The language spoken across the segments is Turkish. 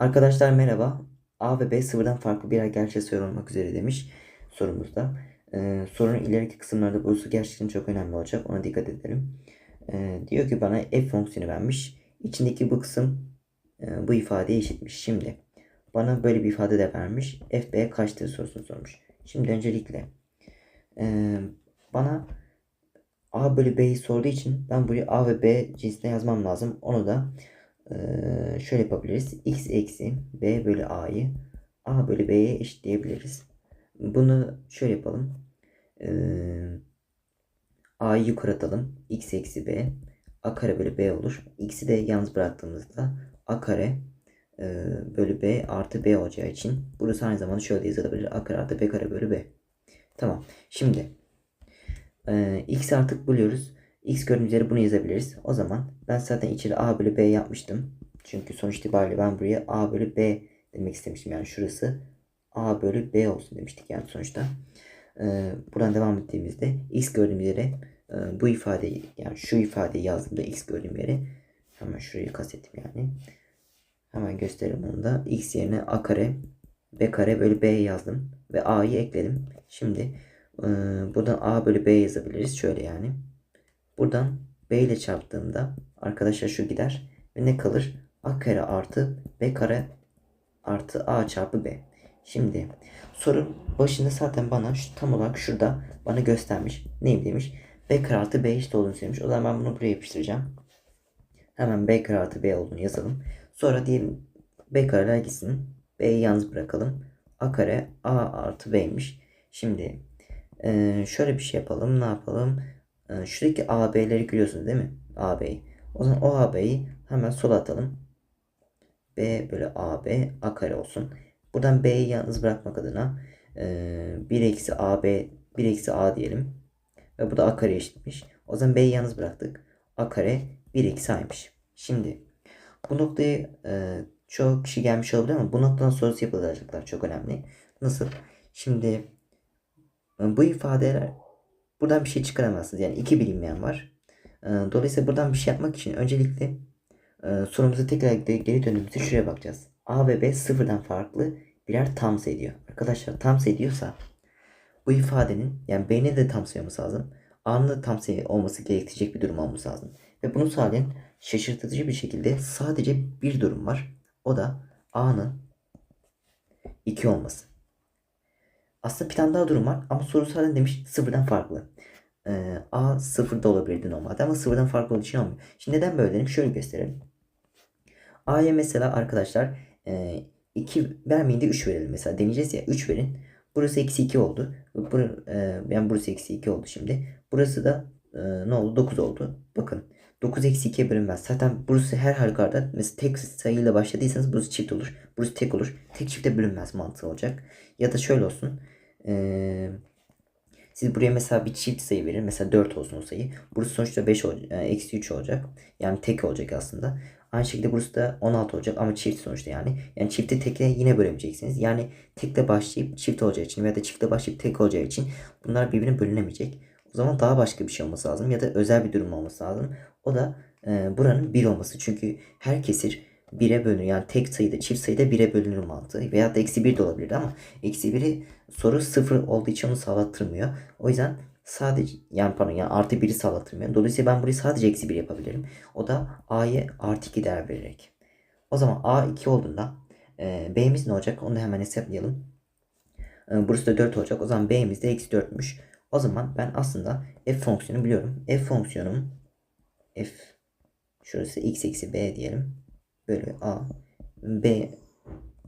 Arkadaşlar merhaba. A ve B sıfırdan farklı birer gerçeğe sayı olmak üzere demiş sorumuzda. Ee, sorunun ileriki kısımlarda bu gerçekten çok önemli olacak. Ona dikkat edelim. Ee, diyor ki bana f fonksiyonu vermiş. İçindeki bu kısım e, bu ifadeye eşitmiş. Şimdi bana böyle bir ifade de vermiş. f b kaçtır sorusunu sormuş. Şimdi öncelikle e, bana a bölü b'yi sorduğu için ben buraya a ve b cinsine yazmam lazım. Onu da ee, şöyle yapabiliriz. x eksi b bölü a'yı a bölü b'ye eşitleyebiliriz. Bunu şöyle yapalım. Ee, a'yı yukarı atalım. x eksi b a kare bölü b olur. x'i de yalnız bıraktığımızda a kare e, bölü b artı b olacağı için burası aynı zamanda şöyle yazılabilir. a kare artı b kare bölü b. Tamam. Şimdi e, x artık buluyoruz. X gördüğümüz yere bunu yazabiliriz. O zaman ben zaten içeri A bölü B yapmıştım. Çünkü sonuç itibariyle ben buraya A bölü B demek istemiştim. Yani şurası A bölü B olsun demiştik yani sonuçta. Ee, buradan devam ettiğimizde X gördüğüm yere e, bu ifadeyi yani şu ifadeyi yazdığımda X gördüğüm yere hemen şurayı kastettim yani. Hemen gösterelim onu da. X yerine A kare B kare bölü B yazdım. Ve A'yı ekledim. Şimdi e, buradan A bölü B yazabiliriz. Şöyle yani. Buradan b ile çarptığımda arkadaşlar şu gider ve ne kalır? a kare artı b kare artı a çarpı b. Şimdi soru başında zaten bana şu, tam olarak şurada bana göstermiş. Neyim demiş? b kare artı b eşit olduğunu söylemiş. O zaman ben bunu buraya yapıştıracağım. Hemen b kare artı b olduğunu yazalım. Sonra diyelim b kareler gitsin. b'yi yalnız bırakalım. a kare a artı b'ymiş. Şimdi şöyle bir şey yapalım. Ne yapalım? Ee, şuradaki AB'leri görüyorsunuz değil mi? AB'yi. O zaman o AB'yi hemen sola atalım. B bölü AB A kare olsun. Buradan B'yi yalnız bırakmak adına e, 1 eksi AB 1 eksi A diyelim. Ve bu da A kare eşitmiş. O zaman B'yi yalnız bıraktık. A kare 1 eksi A'ymış. Şimdi bu noktayı e, çok kişi gelmiş olabilir ama bu noktadan sonrası yapılacaklar çok önemli. Nasıl? Şimdi e, bu ifadeler Buradan bir şey çıkaramazsınız. Yani iki bilinmeyen var. Ee, dolayısıyla buradan bir şey yapmak için öncelikle e, sorumuza tekrar geri döndüğümüzde şuraya bakacağız. A ve B sıfırdan farklı birer tam sayı diyor. Arkadaşlar tam sayı diyorsa bu ifadenin yani B'nin de tam sayı olması lazım. A'nın da tam olması gerektirecek bir durum olması lazım. Ve bunu sağlayan şaşırtıcı bir şekilde sadece bir durum var. O da A'nın 2 olması. Aslında daha durum var ama soru zaten demiş sıfırdan farklı. Ee, A sıfırda olabilirdi normalde ama sıfırdan farklı olduğu için olmuyor. Şimdi neden böyle dedim? Şöyle gösterelim. A'ya mesela arkadaşlar e, 2 vermeyin de 3 verelim mesela. Deneyeceğiz ya 3 verin. Burası eksi 2 oldu. Bur e, yani burası eksi 2 oldu şimdi. Burası da e, ne oldu? 9 oldu. Bakın 9 eksi 2'ye bölünmez. Zaten burası her halükarda mesela tek sayıyla başladıysanız burası çift olur. Burası tek olur. Tek çifte bölünmez mantığı olacak. Ya da şöyle olsun. Ee, siz buraya mesela bir çift sayı verin. Mesela 4 olsun o sayı. Burası sonuçta 5 olacak. Yani eksi 3 olacak. Yani tek olacak aslında. Aynı şekilde burası da 16 olacak ama çift sonuçta yani. Yani çifti tekle yine bölemeyeceksiniz. Yani tekle başlayıp çift olacağı için veya da çiftle başlayıp tek olacağı için bunlar birbirine bölünemeyecek. O zaman daha başka bir şey olması lazım ya da özel bir durum olması lazım. O da e, buranın 1 olması. Çünkü her kesir 1'e bölünür. Yani tek sayıda çift sayıda 1'e bölünür mantığı. Veya da eksi 1 de olabilirdi ama eksi 1'i soru 0 olduğu için onu sağlattırmıyor. O yüzden sadece yani pardon yani artı 1'i sağlattırmıyor. Dolayısıyla ben burayı sadece eksi 1 yapabilirim. O da a'ya artı 2 değer vererek. O zaman a 2 olduğunda e, b'miz ne olacak? Onu da hemen hesaplayalım. E, burası da 4 olacak. O zaman b'miz de eksi 4'müş. O zaman ben aslında f fonksiyonu biliyorum. f fonksiyonum f şurası x eksi b diyelim bölü a b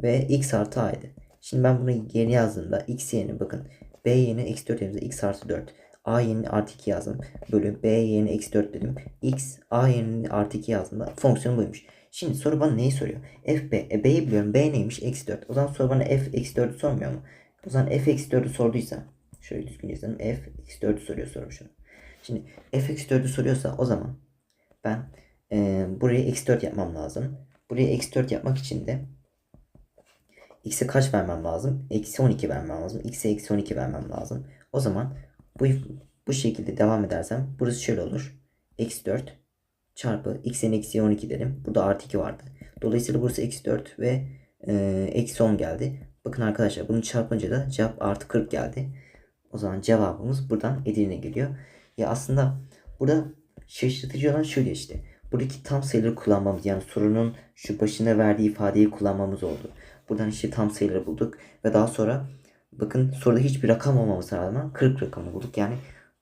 ve x artı a'ydı. Şimdi ben bunu geri yazdığımda x yerine bakın b yerine eksi 4 yerine x artı 4 a yerine artı 2 yazdım bölü b yerine eksi 4 dedim x a yerine artı 2 yazdığımda fonksiyon buymuş. Şimdi soru bana neyi soruyor? f b. E, b'yi biliyorum. b neymiş? Eksi 4. O zaman soru bana f eksi 4'ü sormuyor mu? O zaman f eksi 4'ü sorduysa şöyle düzgün yazalım. f eksi 4'ü soruyor sorum şu. Şimdi f eksi 4'ü soruyorsa o zaman ben e, buraya eksi 4 yapmam lazım. Buraya eksi 4 yapmak için de x'e kaç vermem lazım? Eksi 12 vermem lazım. x'e eksi 12 vermem lazım. O zaman bu bu şekilde devam edersem burası şöyle olur. Eksi 4 çarpı x'in eksi 12 derim. Burada artı 2 vardı. Dolayısıyla burası eksi 4 ve eksi 10 geldi. Bakın arkadaşlar bunu çarpınca da cevap artı 40 geldi. O zaman cevabımız buradan Edirne geliyor. Ya aslında burada şaşırtıcı olan şöyle işte. Buradaki tam sayıları kullanmamız yani sorunun şu başında verdiği ifadeyi kullanmamız oldu. Buradan işte tam sayıları bulduk ve daha sonra bakın soruda hiçbir rakam olmamasına rağmen 40 rakamı bulduk. Yani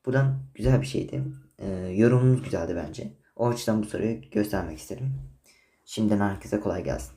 buradan güzel bir şeydi. Ee, yorumumuz güzeldi bence. O açıdan bu soruyu göstermek istedim. Şimdiden herkese kolay gelsin.